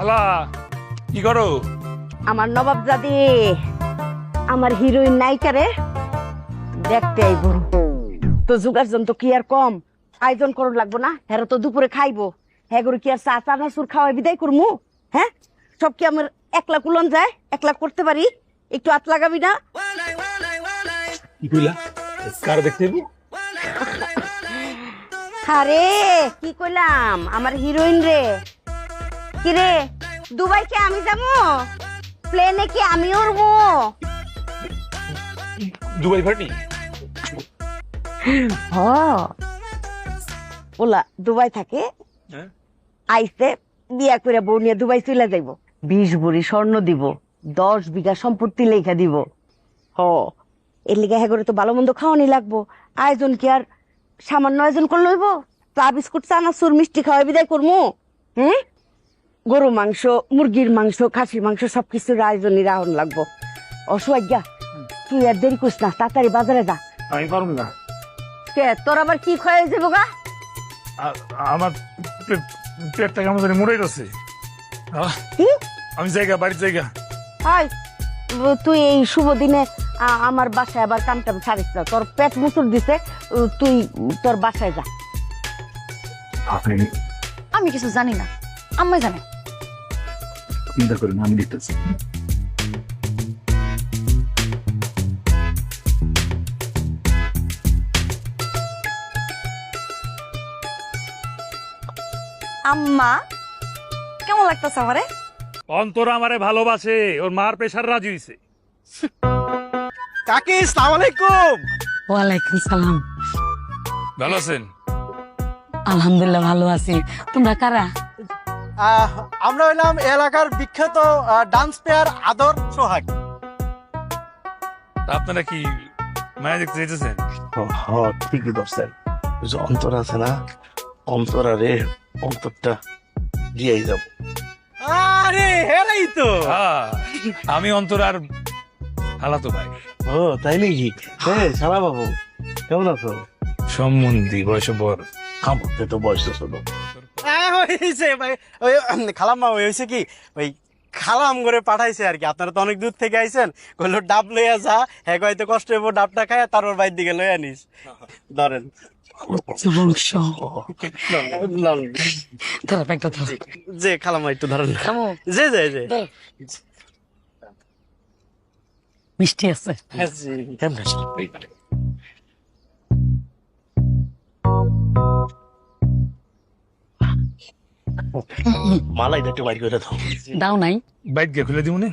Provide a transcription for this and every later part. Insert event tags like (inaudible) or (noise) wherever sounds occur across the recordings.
খালা কি করো? আমার নবাব দাদি আমার হিরোইন নায়িকারে দেখতে আইব। তো যুগার্জন তো কি আর কম? আয়োজন করুন লাগবো না? হেরা তো দুপুরে খাইবো। হ্যাঁ কি আর চা চা সুর খাওয়াই বিদায় করমু? হ্যাঁ? সব কি আমার একলা কুলন যায়? একলা করতে পারি? একটু হাত লাগাবি না? কি কইলা? কার দেখতে আরে কি কইলাম? আমার হিরোইন রে। কি রে দুবাই কি আমি যাব? প্লেনে কি আমি উড়বো? দুবাই পার্টি হ। ওলা দুবাই থাকে। হ্যাঁ। আইসে বিয়া করে বউ নিয়ে দুবাই চলে যাইব। বিশ ভরি স্বর্ণ দিব দশ বিঘা সম্পত্তি লেখা দিব। হ। এর লিগে হ্যাঁ করে তো ভালো মন্দ খাওয়ানি লাগবো। আয়োজন কি আর সামান্য আয়োজন করে লইব চা বিস্কুট চানাচুর মিষ্টি খাওয়াই বিদায় করব হুম? গরু মাংস মুরগির মাংস খাসির মাংস সবকিছুর আয়োজনই রাহন লাগবো। অসুয়াজ্ঞা তুই আর দেরি করিস না তাড়াতাড়ি বাজারে যা। আমি পারব না। কে তোর আবার কি খাওয়াই যাব গা আমার পেটটা কেমন জানি আহ, কি? আমি জায়গা বাড়ির জায়গা। হাই তুই এই শুভ দিনে আমার বাসায় আবার কামটাম ছাড়িস না। তোর পেট মুসুর দিছে তুই তোর বাসায় যা। আমি কিছু জানি না। আম্মাই জানে। চিন্তা করেন আমি দেখতেছি আম্মা কেমন লাগতেছে আমারে? অন্তর আমারে ভালোবাসে ওর মার প্রেশার রাজি হইছে। কাকি সালাম আলাইকুম। ওয়ালাইকুম সালাম। ভালো আছেন? আলহামদুলিল্লাহ ভালো আছি। তোমরা কারা? আমরা হইলাম এলাকার বিখ্যাত ডান্স প্লেয়ার আদর সোহাগ। আপনারা কি মায়া দেখতে যেতেছেন হ্যাঁ ঠিকই ধরছেন। যে অন্তর আছে না অন্তরা রে অন্তরটা দিয়েই যাব। আরে হেরাই তো। হ্যাঁ, আমি অন্তর আর হালাতো ভাই। ও তাই নাকি? হ্যাঁ সারা বাবু কেমন আছো? সম্বন্ধী বয়স বর আমাদের তো বয়স তো। ছোট হয়েছে ভাই। ওই খালাম্মা ওই হয়েছে কি? ওই খালাম করে পাঠাইছে আর কি। আপনারা তো অনেক দূর থেকে আইছেন। কইলো ডাব লইয়া যা। হ্যাঁ হয়তো কষ্ট হইব ডাবটা খায় তারপর বাইর দিকে লইয়া নিস ধরেন। যে খালাম্মা একটু ধরেন। যে যে যে মিষ্টি আছে? (laughs) মালাই একটু বাইর করে দাও। দাও নাই। বাইক গিয়ে খুলে দিব না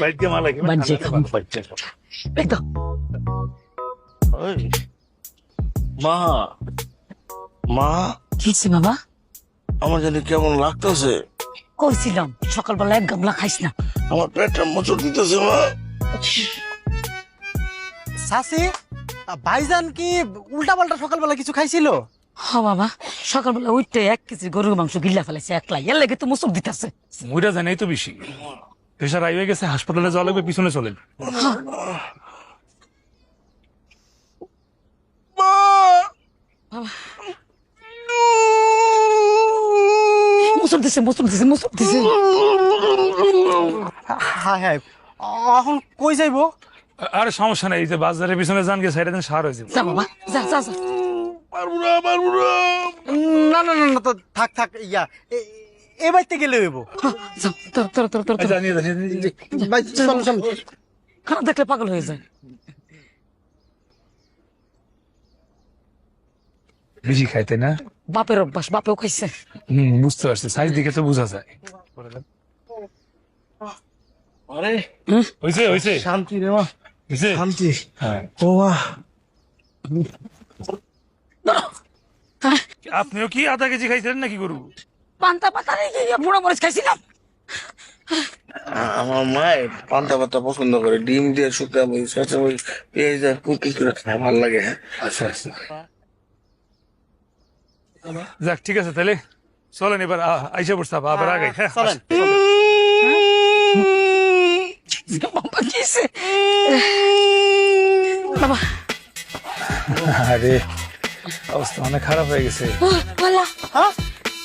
বাইক গিয়ে মালা খেয়ে খাম বাচ্চা খাও। ব্যাগ দাও মা। মা। কি বাবা? আমার জানি কেমন লাগতেছে। কইছিলাম সকালবেলা এক গামলা খাইস না। আমার পেটটা মোচড় দিতেছে মা। সাসি ভাইজান কি উল্টা পাল্টা সকালবেলা কিছু খাইছিল? হ বাবা সকালবেলা উঠতে এক কেজি গরুর মাংস গিল্লা ফেলাইছে একলা এর লেগে তো মুসুক দিতেছে। মুইরা জানাই তো বেশি। প্রেশার আই হয়ে গেছে হাসপাতালে যাওয়া লাগবে পিছনে চলেন। মুসুক দিছে মুসুক দিছে মুসুক দিছে। হ্যাঁ হ্যাঁ। এখন কই যাইবো? আরে সমস্যা নাই এই যে বাজারের পিছনে যান গিয়ে সাইডে দেন সার হয়ে যাবে। যা বাবা যা যা যা। পারব না পারব না। না না না না তো থাক থাক ইয়া। এ- বাড়িতে গেলে হইব। খারাপ দেখলে পাগল হয়ে যায়। বেশি খাইতে না? বাপের অভ্যাস বাপেও খাইছে। হম বুঝতে পারছি। সাইজ দিকে তো বোঝা যায়। আরে শান্তি রে মা। শান্তি। হ্যাঁ। ও মা। আপনিও কি আধা কেজি খাইছিলেন নাকি গরু? পান্তা পাতা রেখে বুড়া মরিচ খাইছিলাম। আমার মায়ের পান্তা পাতা পছন্দ করে ডিম দিয়ে শুকা বই সাথে ওই পেঁয়াজ দিয়ে কুকি করে খায় ভালো লাগে হ্যাঁ? আচ্ছা আচ্ছা। যাক ঠিক আছে তাহলে। চলেন এবার আইসা পড়ছে আবার আগে হ্যাঁ চলেন বাবা কিসে বাবা আরে। অবস্থা অনেক খারাপ হয়ে গেছে।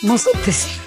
মুসুক দিছে।